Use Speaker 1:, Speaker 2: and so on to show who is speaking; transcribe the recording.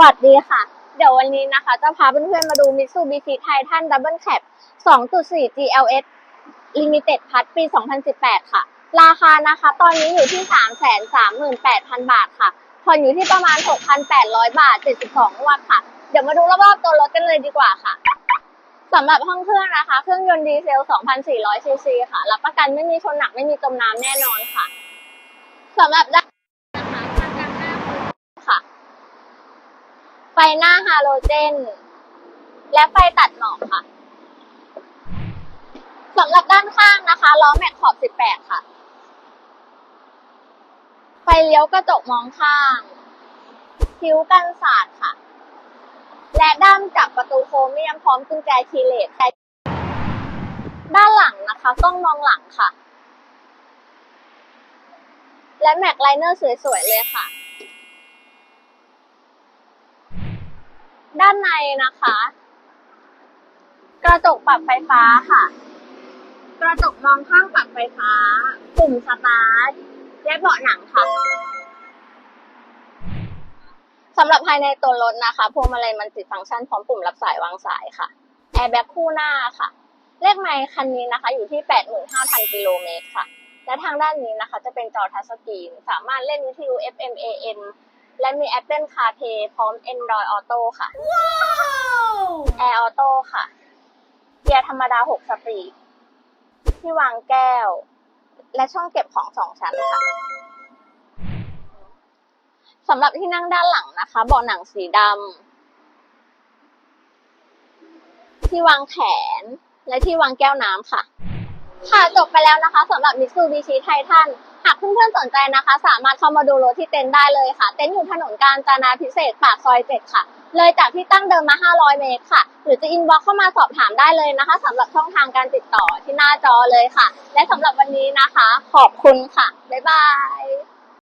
Speaker 1: สวัสดีค่ะ เดี๋ยววันนี้นะคะจะพาเพื่อนๆมาดู Mitsubishi Titan Double Cab 2.4 GLS Limited พัดปี 2018 ค่ะ ราคานะคะตอนนี้อยู่ที่ 338,000 บาทค่ะ ผ่อนอยู่ที่ประมาณ 6,800 บาท 72งวดค่ะ เดี๋ยวมาดูรอบๆตัวรถกันเลยดีกว่าค่ะ สำหรับห้องเครื่องนะคะ เครื่องยนต์ดีเซล 2,400 ซีซีค่ะ รับประกันไม่มีชนหนักไม่มีจมน้ำแน่นอนค่ะ สำหรับด้านนะคะทางด้านหน้าค่ะ ไฟหน้าฮาโลเจน และไฟตัดหมอกค่ะสำหรับด้านข้างนะคะล้อแม็กขอบ 18 ค่ะ ไฟเลี้ยวกระจกมองข้างคิ้วกันสาดค่ะ และด้ามจับประตูโครเมียมพร้อมกุญแจคีเลสด้านหลังนะคะกล้องมองหลังค่ะ และแม็กไลเนอร์สวยๆเลยค่ะ ด้านในนะคะ กระจกปรับไฟฟ้าค่ะ กระจกมองข้างปรับไฟฟ้า ปุ่มสตาร์ท และเบาะหนังค่ะสำหรับภายในตัวรถนะคะ พวงมาลัยมันติดฟังก์ชันพร้อมปุ่มรับสายวางสายค่ะแอร์แบ็กคู่หน้าค่ะ เลขไมล์คันนี้นะคะ อยู่ที่ 85,000 กิโลเมตรค่ะ และทางด้านนี้นะคะ จะเป็นจอทัชสกรีน สามารถเล่นวิทยุ FM AM และมี Apple CarPlay พร้อม Android Auto ค่ะ Air Auto ค่ะ เกียร์ธรรมดา 6 สปีด ที่วางแก้ว และช่องเก็บของสองชั้นค่ะสำหรับที่นั่งด้านหลังนะคะเบาะหนังสีดำที่วางแขนและที่วางแก้วน้ำค่ะ ค่ะจบไปแล้วนะคะสำหรับ Mitsubishi Titan หากเพื่อนๆสนใจนะคะ สามารถเข้ามาดูรถที่เต็นท์ได้เลยค่ะ เต็นท์อยู่ถนนกาญจนาพิเศษปากซอยเจ็ดค่ะ เลยจากที่ตั้งเดิมมา 500 เมตรค่ะ หรือจะอินบ็อกเข้ามาสอบถามได้เลยนะคะสำหรับช่องทางการติดต่อที่หน้าจอเลยค่ะ และสำหรับวันนี้นะคะ ขอบคุณค่ะ บ๊ายบาย